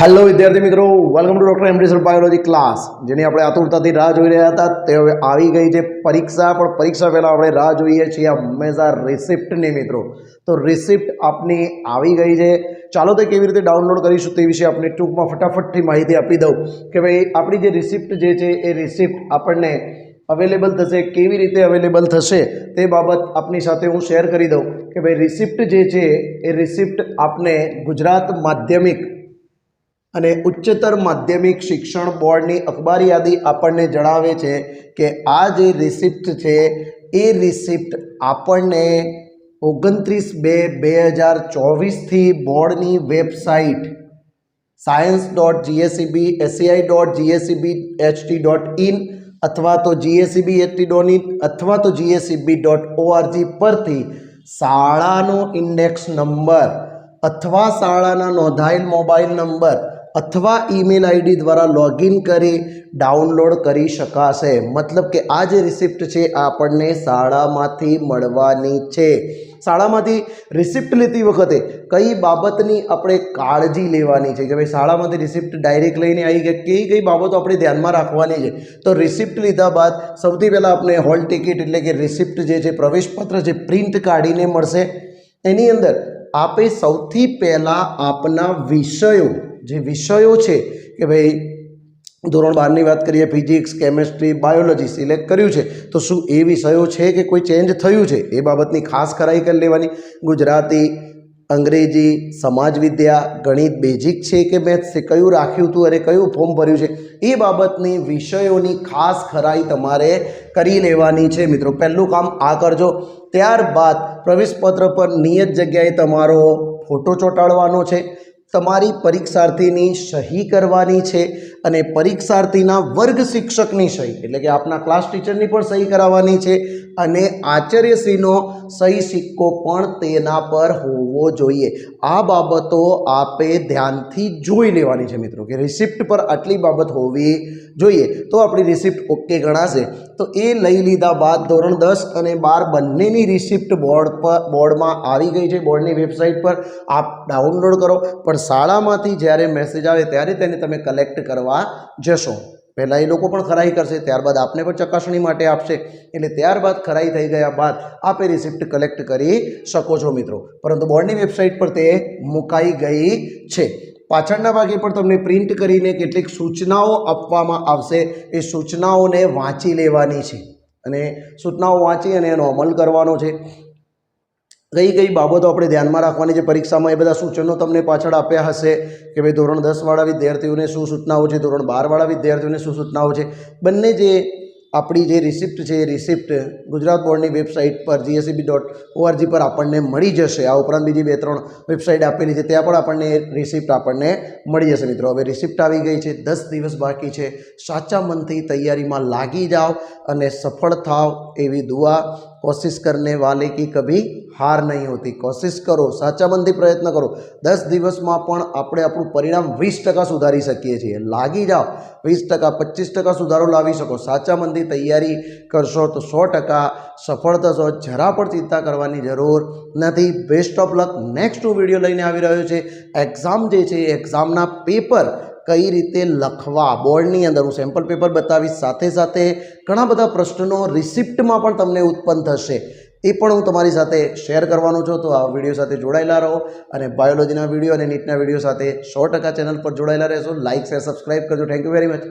Hello વિદ્યાર્થી મિત્રો. Welcome to doctor MD sir biology class જેની આપણે આતુરતાથી રાહ જોઈ રહ્યા હતા, તે હવે આવી ગઈ છે પરીક્ષા. પણ પરીક્ષા પહેલાં આપણે રાહ જોઈએ છીએ હંમેશા રિસિપ્ટની મિત્રો. તો રિસિપ્ટ આપની આવી ગઈ છે. ચાલો તે કેવી રીતે ડાઉનલોડ કરીશું તે વિશે આપણે ટૂંકમાં ફટાફટથી માહિતી આપી દઉં કે ભાઈ, આપણી જે રિસિપ્ટ જે છે એ રિસિપ્ટ આપણને અવેલેબલ થશે. કેવી રીતે અવેલેબલ થશે તે બાબત આપની સાથે હું શેર કરી દઉં કે ભાઈ રિસિપ્ટ જે છે એ રિસિપ્ટ આપને ગુજરાત માધ્યમિક અને ઉચ્ચતર માધ્યમિક શિક્ષણ બોર્ડની અખબારી યાદી આપણને જણાવે છે કે આ જે રિસિપ્ટ છે, એ રિસિપ્ટ આપણને ઓગણત્રીસ બે બે હજાર ચોવીસથી બોર્ડની website science dot GSCB SCI dot GSCB HT dot in અથવા તો જીએસસીબી એચટી ડોટ ઇન અથવા તો જીએસસીબી ડોટ ઓઆરજી પરથી શાળાનો ઇન્ડેક્સ નંબર અથવા શાળાના નોંધાયેલ મોબાઈલ નંબર અથવા ઈમેલ આઈડી દ્વારા લોગિન કરી ડાઉનલોડ કરી શકાશે. મતલબ કે આ જે રિસિપ્ટ છે આપણને શાળામાંથી મળવાની છે. શાળામાંથી રિસિપ્ટ લેતી વખતે કઈ બાબતની આપણે કાળજી લેવાની છે? કે ભાઈ શાળામાંથી રિસિપ્ટ ડાયરેક્ટ લઈને આવી કે કઈ કઈ બાબતો આપણે ધ્યાનમાં રાખવાની છે? તો રિસિપ્ટ લીધા બાદ સૌથી પહેલાં આપણે હોલ ટિકિટ એટલે કે રિસિપ્ટ જે છે, પ્રવેશપત્ર જે પ્રિન્ટ કાઢીને મળશે. એની અંદર આપે સૌથી પહેલાં આપના વિષયો જે વિષયો છે કે ભાઈ ધોરણ બારની વાત કરીએ, ફિઝિક્સ, કેમેસ્ટ્રી બાયોલોજી સિલેક્ટ કર્યું છે, તો શું એ વિષયો છે કે કોઈ ચેન્જ થયું છે? એ બાબતની ખાસ ખરાઈ કરી લેવાની. ગુજરાતી, અંગ્રેજી, સમાજ વિદ્યા, ગણિત બેઝિક છે કે મેથ્સ કયું રાખ્યું હતું અને કયું ફોર્મ ભર્યું છે? એ બાબતની વિષયોની ખાસ ખરાઈ તમારે કરી લેવાની છે. મિત્રો, પહેલું કામ આ કરજો. ત્યારબાદ પ્રવેશપત્ર પર નિયત જગ્યાએ તમારો ફોટો ચોંટાડવાનો છે. તમારી પરીક્ષાર્થીની સહી કરવાની છે અને પરીક્ષાર્થીના વર્ગ શિક્ષકની સહી, એટલે કે આપના ક્લાસ ટીચરની પણ સહી કરાવવાની છે અને આચાર્યશ્રીનો સહી સિક્કો પણ તેના પર હોવો જોઈએ. આ બાબતો આપે ધ્યાનથી જોઈ લેવાની છે મિત્રો કે રિસિપ્ટ પર આટલી બાબત હોવી જોઈએ. તો આપણી રિસિપ્ટ ઓકે ગણાશે. તો એ લઈ લીધા બાદ ધોરણ દસ અને બાર બંનેની રિસિપ્ટ બોર્ડ પર બોર્ડમાં આવી ગઈ છે. બોર્ડની વેબસાઇટ પર આપ ડાઉનલોડ કરો. પણ શાળામાંથી જ્યારે મેસેજ આવે ત્યારે તેને તમે કલેક્ટ કરવા જશો. પહેલાં એ લોકો પણ ખરાઈ કરશે, ત્યારબાદ આપને પણ ચકાસણી માટે આપશે. એટલે ત્યારબાદ ખરાઈ થઈ ગયા બાદ આપે રિસિપ્ટ કલેક્ટ કરી શકો છો મિત્રો. પરંતુ બોર્ડની વેબસાઇટ પર તે મુકાઈ ગઈ છે. પાછળના ભાગે પણ તમને પ્રિન્ટ કરીને કેટલીક સૂચનાઓ આપવામાં આવશે. એ સૂચનાઓને વાંચી લેવાની છે. અને સૂચનાઓ વાંચી અને એનો અમલ કરવાનો છે. કઈ કઈ બાબતો આપણે ધ્યાનમાં રાખવાની છે? પરીક્ષામાં એ બધા સૂચનો તમને પાછળ આપ્યા હશે કે ભાઈ ધોરણ દસવાળા વિદ્યાર્થીઓને શું સૂચનાઓ છે? ધોરણ બારવાળા વિદ્યાર્થીઓને શું સૂચનાઓ છે? બંને જે આપણી જે રિસિપ્ટ છે એ રિસિપ્ટ ગુજરાત બોર્ડની વેબસાઇટ પર જીએસસીબી ડોટ ઓઆરજી પર આપણને મળી જશે. આ ઉપરાંત બીજી બે ત્રણ વેબસાઇટ આપેલી છે, ત્યાં પણ આપણને રિસિપ્ટ આપણને મળી જશે મિત્રો. હવે રિસિપ્ટ આવી ગઈ છે, દસ દિવસ બાકી છે. સાચા મનથી તૈયારીમાં લાગી જાઓ અને સફળ થાવ એવી દુઆ કોશિશ કરને વાલે કી કભી હાર નહીં હોતી. કોશિશ કરો સાચાબંધી પ્રયત્ન કરો. દસ દિવસમાં પણ આપણે આપણું પરિણામ વીસ ટકા સુધારી શકીએ છીએ. લાગી જાઓ, વીસ ટકા, પચીસ ટકા સુધારો લાવી શકો. સાચાબંધી તૈયારી કરશો તો સો ટકા સફળ થશો જરા પણ ચિંતા કરવાની જરૂર નથી. Best of luck. નેક્સ્ટ હું વીડિયો લઈને આવી રહ્યો છે. એક્ઝામ જે છે, એ એક્ઝામના પેપર કઈ રીતે લખવા? બોર્ડની અંદર હું સેમ્પલ પેપર બતાવીશ. સાથે સાથે ઘણા બધા પ્રશ્નો રિસિપ્ટમાં પણ તમને ઉત્પન્ન થશે. એ પણ હું તમારી સાથે શેર કરવાનો છું. તો આ વીડિયો સાથે જોડાયેલા રહો અને બાયોલોજીના વીડિયો અને નીટના વીડિયો સાથે સો ટકા ચેનલ પર જોડાયેલા રહેશો. લાઇક શેર સબસ્ક્રાઈબ કરજો. Thank you very much